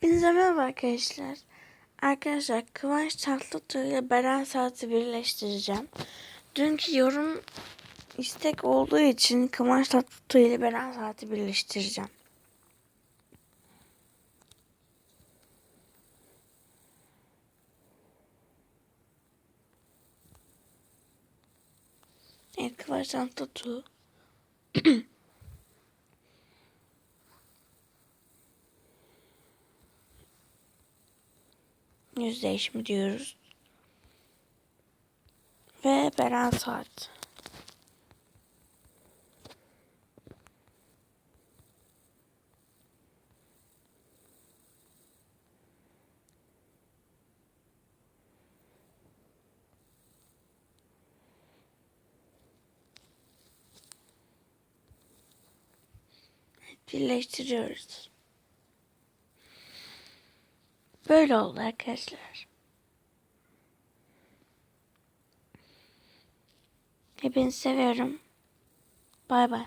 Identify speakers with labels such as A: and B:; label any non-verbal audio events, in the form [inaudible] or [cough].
A: Hepinize merhaba arkadaşlar. Arkadaşlar Kıvanç Tatlıtuğ ile Beren Saat'i birleştireceğim. Dünkü yorum istek olduğu için Kıvanç Tatlıtuğ ile Beren Saat'i birleştireceğim. Evet Kıvanç Tatlıtuğ. [clears throat] Yüzleşme diyoruz. Ve Beren Saat. Birleştiriyoruz. Böyle oldu arkadaşlar. Hepinizi seviyorum. Bay bay.